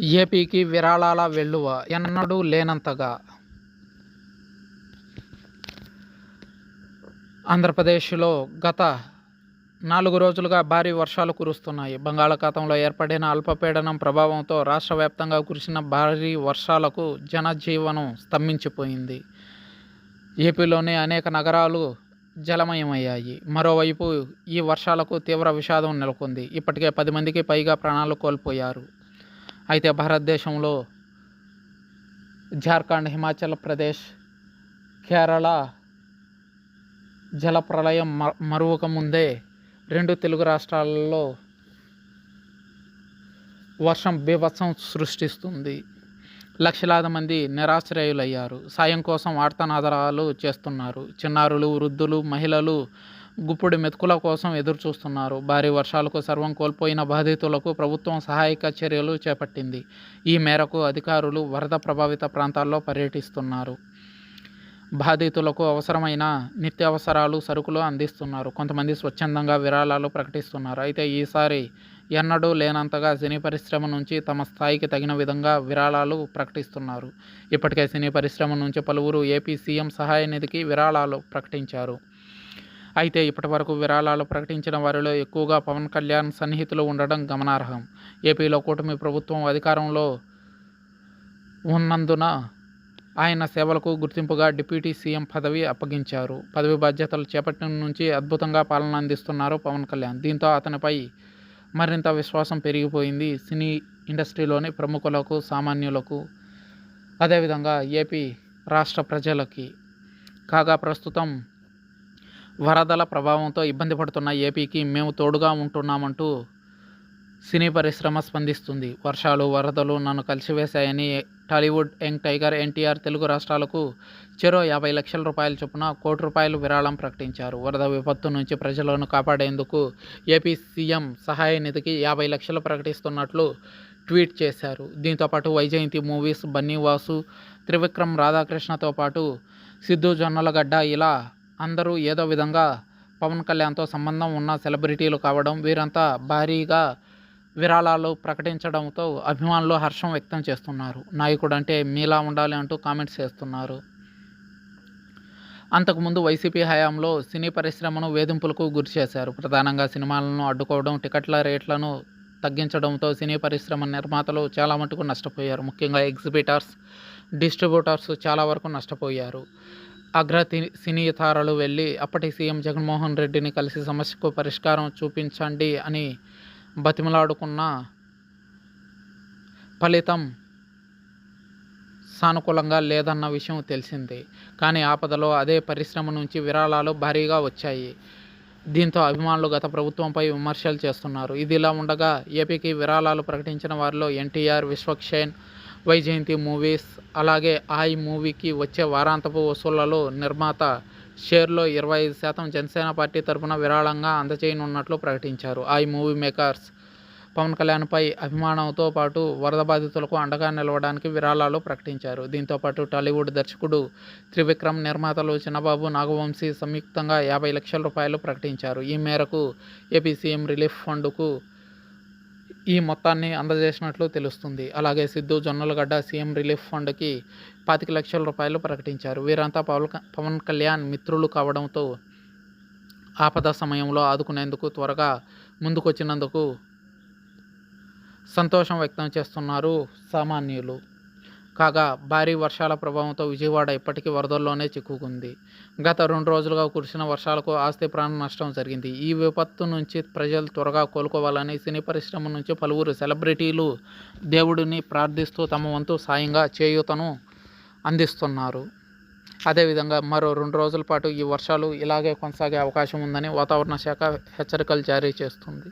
ఏపీకి విరాళాల వెల్లువ ఎన్నడూ లేనంతగా. ఆంధ్రప్రదేశ్లో గత నాలుగు రోజులుగా భారీ వర్షాలు కురుస్తున్నాయి. బంగాళాఖాతంలో ఏర్పడిన అల్పపీడనం ప్రభావంతో రాష్ట్ర వ్యాప్తంగా కురిసిన భారీ వర్షాలకు జనజీవనం స్తంభించిపోయింది. ఏపీలోని అనేక నగరాలు జలమయమయ్యాయి. మరోవైపు ఈ వర్షాలకు తీవ్ర విషాదం నెలకొంది. ఇప్పటికే పది మందికి పైగా ప్రాణాలు కోల్పోయారు. అయితే భారతదేశంలో జార్ఖండ్ హిమాచల్ ప్రదేశ్ కేరళ జల ప్రళయం మ మరువక ముందే రెండు తెలుగు రాష్ట్రాలలో వర్షం బీభత్సం సృష్టిస్తుంది. లక్షలాది మంది నిరాశ్రయులయ్యారు. సాయం కోసం ఆర్తనాదరాలు చేస్తున్నారు. చిన్నారులు వృద్ధులు మహిళలు గుప్పుడు మెతుకుల కోసం ఎదురు చూస్తున్నారు భారీ వర్షాలకు సర్వం కోల్పోయిన బాధితులకు ప్రభుత్వం సహాయక చర్యలు చేపట్టింది. ఈ మేరకు అధికారులు వరద ప్రభావిత ప్రాంతాల్లో పర్యటిస్తున్నారు. బాధితులకు అవసరమైన నిత్యావసరాలు సరుకులు అందిస్తున్నారు. కొంతమంది స్వచ్ఛందంగా విరాళాలు ప్రకటిస్తున్నారు. అయితే ఈసారి ఎన్నడూ లేనంతగా సినీ పరిశ్రమ నుంచి తమ స్థాయికి తగిన విధంగా విరాళాలు ప్రకటిస్తున్నారు. ఇప్పటికే సినీ పరిశ్రమ నుంచి పలువురు ఏపీ సీఎం సహాయ నిధికి విరాళాలు ప్రకటించారు. అయితే ఇప్పటి వరకు విరాళాలు ప్రకటించిన వారిలో ఎక్కువగా పవన్ కళ్యాణ్ సన్నిహితులు ఉండడం గమనార్హం. ఏపీలో కూటమి ప్రభుత్వం అధికారంలో ఉన్నందున ఆయన సేవలకు గుర్తింపుగా డిప్యూటీ సీఎం పదవి అప్పగించారు. పదవి బాధ్యతలు చేపట్టిన నుంచి అద్భుతంగా పాలన అందిస్తున్నారు పవన్ కళ్యాణ్. దీంతో అతనిపై మరింత విశ్వాసం పెరిగిపోయింది. సినీ ఇండస్ట్రీలోని ప్రముఖులకు సామాన్యులకు అదేవిధంగా ఏపీ రాష్ట్ర ప్రజలకి. కాగా ప్రస్తుతం వరదల ప్రభావంతో ఇబ్బంది పడుతున్న ఏపీకి మేము తోడుగా ఉంటున్నామంటూ సినీ పరిశ్రమ స్పందిస్తుంది. వర్షాలు వరదలు నన్ను కలిసివేశాయని టాలీవుడ్ యంగ్ టైగర్ ఎన్టీఆర్ తెలుగు రాష్ట్రాలకు చెరో యాభై లక్షల రూపాయల చొప్పున కోటి రూపాయలు విరాళం ప్రకటించారు. వరద విపత్తు నుంచి ప్రజలను కాపాడేందుకు ఏపీ సీఎం సహాయ నిధికి యాభై లక్షలు ప్రకటిస్తున్నట్లు ట్వీట్ చేశారు. దీంతోపాటు వైజయంతి మూవీస్ బన్నీవాసు త్రివిక్రమ్ రాధాకృష్ణతో పాటు సిద్ధు జొన్నలగడ్డ ఇలా అందరూ ఏదో విధంగా పవన్ కళ్యాణ్తో సంబంధం ఉన్న సెలబ్రిటీలు కావడం వీరంతా భారీగా విరాళాలు ప్రకటించడంతో అభిమానులు హర్షం వ్యక్తం చేస్తున్నారు. నాయకుడు అంటే మీలా ఉండాలి అంటూ కామెంట్స్ చేస్తున్నారు. అంతకుముందు వైసీపీ హయాంలో సినీ పరిశ్రమను వేధింపులకు గురి చేశారు. ప్రధానంగా సినిమాలను అడ్డుకోవడం టికెట్ల రేట్లను తగ్గించడంతో సినీ పరిశ్రమ నిర్మాతలు చాలా మటుకు నష్టపోయారు. ముఖ్యంగా ఎగ్జిబిటర్స్ డిస్ట్రిబ్యూటర్స్ చాలా వరకు నష్టపోయారు. అగ్ర సినీ తారలు వెళ్ళి అప్పటి సీఎం జగన్మోహన్ రెడ్డిని కలిసి సమస్యకు పరిష్కారం చూపించండి అని బతిమలాడుకున్న ఫలితం సానుకూలంగా లేదన్న విషయం తెలిసింది. కానీ ఆపదలో అదే పరిశ్రమ నుంచి విరాళాలు భారీగా వచ్చాయి. దీంతో అభిమానులు గత ప్రభుత్వంపై విమర్శలు చేస్తున్నారు. ఇదిలా ఉండగా ఏపీకి విరాళాలు ప్రకటించిన వారిలో ఎన్టీఆర్ విశ్వక్షేన్ వైజయంతి మూవీస్ అలాగే ఆయ్ మూవీకి వచ్చే వారాంతపు వసూళ్ళలో నిర్మాత షేర్లో ఇరవై ఐదు శాతం జనసేన పార్టీ తరఫున విరాళంగా అందజేయనున్నట్లు ప్రకటించారు. ఆయ్ మూవీ మేకర్స్ పవన్ కళ్యాణ్పై అభిమానంతో పాటు వరద బాధితులకు అండగా నిలవడానికి విరాళాలు ప్రకటించారు. దీంతోపాటు టాలీవుడ్ దర్శకుడు త్రివిక్రమ్ నిర్మాతలు చిన్నబాబు నాగవంశీ సంయుక్తంగా యాభై లక్షల రూపాయలు ప్రకటించారు. ఈ మేరకు ఏపీ సీఎం రిలీఫ్ ఫండ్కు ఈ మొత్తాన్ని అందజేసినట్లు తెలుస్తుంది. అలాగే సిద్ధు జొన్నలగడ్డ సీఎం రిలీఫ్ ఫండ్కి పాతిక లక్షల రూపాయలు ప్రకటించారు. వీరంతా పవన్ పవన్ కళ్యాణ్ మిత్రులు కావడంతో ఆపద సమయంలో ఆదుకునేందుకు త్వరగా ముందుకొచ్చినందుకు సంతోషం వ్యక్తం చేస్తున్నారు సామాన్యులు. కాగా భారీ వర్షాల ప్రభావంతో విజయవాడ ఇప్పటికీ వరదల్లోనే చిక్కుకుంది. గత రెండు రోజులుగా కురిసిన వర్షాలకు ఆస్తి ప్రాణ నష్టం జరిగింది. ఈ విపత్తు నుంచి ప్రజలు త్వరగా కోలుకోవాలని సినీ పరిశ్రమ నుంచి పలువురు సెలబ్రిటీలు దేవుడిని ప్రార్థిస్తూ తమ వంతు సాయంగా చేయూతను అందిస్తున్నారు. అదేవిధంగా మరో రెండు రోజుల పాటు ఈ వర్షాలు ఇలాగే కొనసాగే అవకాశం ఉందని వాతావరణ శాఖ హెచ్చరికలు జారీ చేస్తుంది.